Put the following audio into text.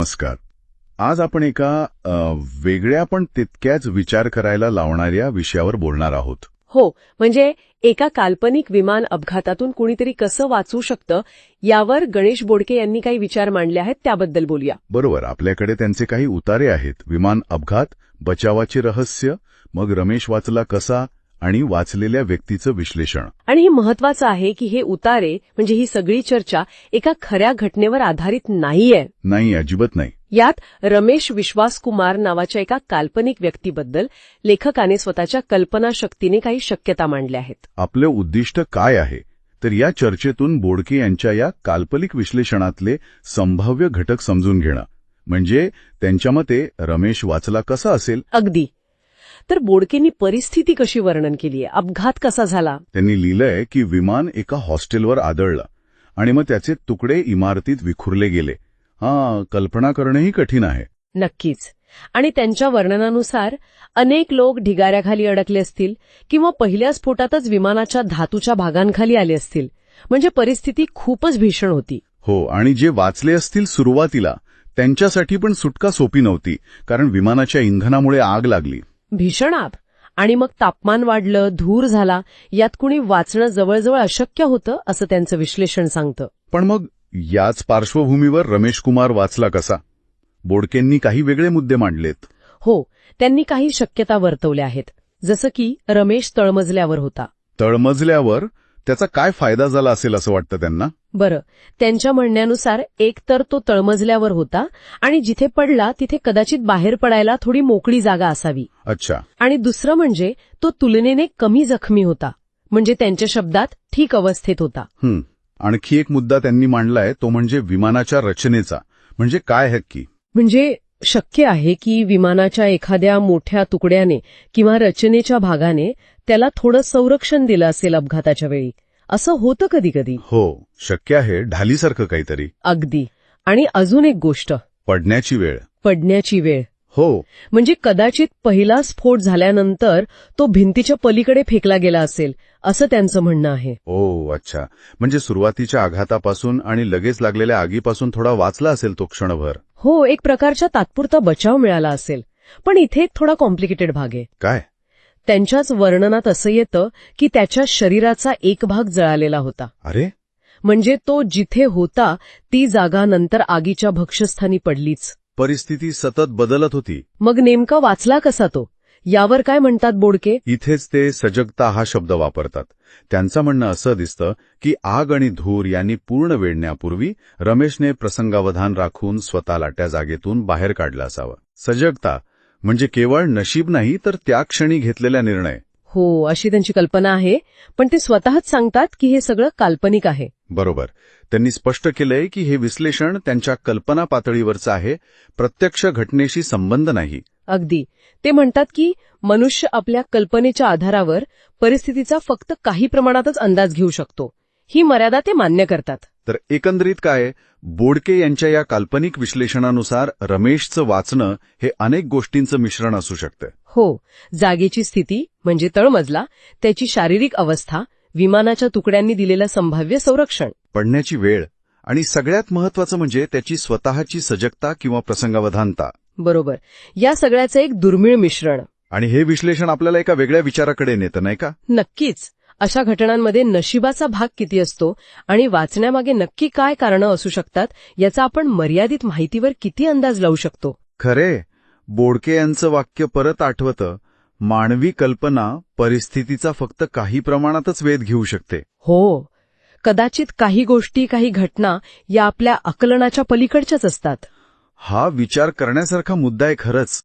नमस्कार. आज आपण एका वेगळ्या पण तितक्याच विचार करायला लावणाऱ्या विषयावर बोलणार आहोत. हो म्हणजे एका काल्पनिक विमान अपघातातून कुणीतरी कसं वाचू शकतं यावर गणेश बोडके यांनी काही विचार मांडले आहेत त्याबद्दल बोलूया. बरोबर आपल्याकडे त्यांचे काही उतारे आहेत. विमान अपघात बचावाचे रहस्य मग रमेश वाचला कसा आणि वाचलेल्या व्यक्तीचं विश्लेषण. आणि हे महत्वाचं आहे की हे उतारे म्हणजे ही सगळी चर्चा एका खऱ्या घटनेवर आधारित नाहीये. नाही अजिबात नाही. यात रमेश विश्वास कुमार नावाच्या एका काल्पनिक व्यक्तीबद्दल लेखकाने स्वतःच्या कल्पनाशक्तीने काही शक्यता मांडल्या आहेत. आपलं उद्दिष्ट काय आहे? तर या चर्चेतून बोडके यांच्या या काल्पनिक विश्लेषणातले संभाव्य घटक समजून घेणं. म्हणजे त्यांच्या मते रमेश वाचला कसा असेल? अगदी. तर बोडकेंनी परिस्थिती कशी वर्णन केली आहे? अपघात कसा झाला? त्यांनी लिहिलंय की विमान एका हॉस्टेलवर आदळलं आणि मग त्याचे तुकडे इमारतीत विखुरले गेले. हा कल्पना करणंही कठीण आहे. नक्कीच. आणि त्यांच्या वर्णनानुसार अनेक लोक ढिगाऱ्याखाली अडकले असतील किंवा पहिल्या स्फोटातच विमानाच्या धातूच्या भागांखाली आले असतील. म्हणजे परिस्थिती खूपच भीषण होती. हो आणि जे वाचले असतील सुरुवातीला त्यांच्यासाठी पण सुटका सोपी नव्हती कारण विमानाच्या इंधनामुळे आग लागली. भीषण आग आणि मग तापमान वाढलं धूर झाला यात कुणी वाचणं जवळजवळ अशक्य होतं असं त्यांचं विश्लेषण सांगतं. पण मग याच पार्श्वभूमीवर रमेश कुमार वाचला कसा? बोडकेंनी काही वेगळे मुद्दे मांडलेत. हो त्यांनी काही शक्यता वर्तवल्या आहेत. जसं की रमेश तळमजल्यावर होता. तळमजल्यावर त्याचा काय फायदा झाला असेल असं वाटतं त्यांना? बरं. त्यांच्या म्हणण्यानुसार एक तर तो तळमजल्यावर होता आणि जिथे पडला तिथे कदाचित बाहेर पडायला थोडी मोकळी जागा असावी. अच्छा. आणि दुसरं म्हणजे तो तुलनेने कमी जखमी होता. म्हणजे त्यांच्या शब्दात ठीक अवस्थेत होता. हं. आणखी एक मुद्दा त्यांनी मांडलाय तो म्हणजे विमानाच्या रचनेचा. म्हणजे काय हक्की? म्हणजे शक्य आहे की विमानाच्या एखाद्या मोठ्या तुकड्याने किंवा रचनेच्या भागाने त्याला थोडं संरक्षण दिलं असेल अपघाताच्या वेळी? असं होतं कधी कधी हो शक्य आहे ढालीसारखं काहीतरी. अगदी. आणि अजून एक गोष्ट. पडण्याची वेळ. पडण्याची वेळ. हो. म्हणजे कदाचित पहिला स्फोट झाल्यानंतर तो भिंतीच्या पलीकडे फेकला गेला असेल. असं त्यांचं म्हणणं आहे. ओ अच्छा. म्हणजे सुरुवातीच्या आघातापासून आणि लगेच लागलेल्या आगीपासून थोडा वाचला असेल तो क्षणभर. हो एक प्रकारचा तात्पुरता बचाव मिळाला असेल. पण इथे एक थोडा कॉम्प्लिकेटेड भाग आहे. काय? त्यांच्याच वर्णनात असं येतं की त्याच्या शरीराचा एक भाग जळालेला होता. अरे? म्हणजे तो जिथे होता ती जागा नंतर आगीच्या भक्ष्यस्थानी पडलीच. परिस्थिती सतत बदलत होती. मग नेमका वाचला कसा तो? यावर काय म्हणतात बोडके? इथेच ते सजगता हा शब्द वापरतात. त्यांचं म्हणणं असं दिसतं की आग आणि धूर यांनी पूर्ण वेढण्यापूर्वी रमेशने प्रसंगावधान राखून स्वतःला त्या जागेतून बाहेर काढलं असावं. सजगता म्हणजे केवळ नशीब नाही तर त्या क्षणी घेतलेला निर्णय. हो अशी त्यांची कल्पना आहे पण ते स्वतःच सांगतात की हे सगळं काल्पनिक आहे. बरोबर. त्यांनी स्पष्ट केलंय की हे विश्लेषण त्यांच्या कल्पना पातळीवरचं आहे. प्रत्यक्ष घटनेशी संबंध नाही. अगदी. ते म्हणतात की मनुष्य आपल्या कल्पनेच्या आधारावर परिस्थितीचा फक्त काही प्रमाणातच अंदाज घेऊ शकतो. ही मर्यादा ते मान्य करतात. तर एकंदरीत काय बोडके यांच्या या काल्पनिक विश्लेषणानुसार रमेशचं वाचणं हे अनेक गोष्टींचं मिश्रण असू शकतं. हो जागेची स्थिती म्हणजे तळमजला त्याची शारीरिक अवस्था विमानाच्या तुकड्यांनी दिलेलं संभाव्य संरक्षण. पडण्याची वेळ आणि सगळ्यात महत्वाचं म्हणजे त्याची स्वतःची सजगता किंवा प्रसंगावधानता. बरोबर. या सगळ्याचं एक दुर्मिळ मिश्रण. आणि हे विश्लेषण आपल्याला एका वेगळ्या विचाराकडे नेतं नाही का? नक्कीच. अशा घटनांमध्ये नशिबाचा भाग किती असतो आणि वाचण्यामागे नक्की काय कारणं असू शकतात याचा आपण मर्यादित माहितीवर किती अंदाज लावू शकतो? खरे. बोडके यांचं वाक्य परत आठवतं मानवी कल्पना परिस्थितीचा फक्त काही प्रमाणातच वेध घेऊ शकते. हो. कदाचित काही गोष्टी काही घटना या आपल्या आकलनाच्या पलीकडच्याच असतात. हा विचार करण्यासारखा मुद्दा आहे खरंच.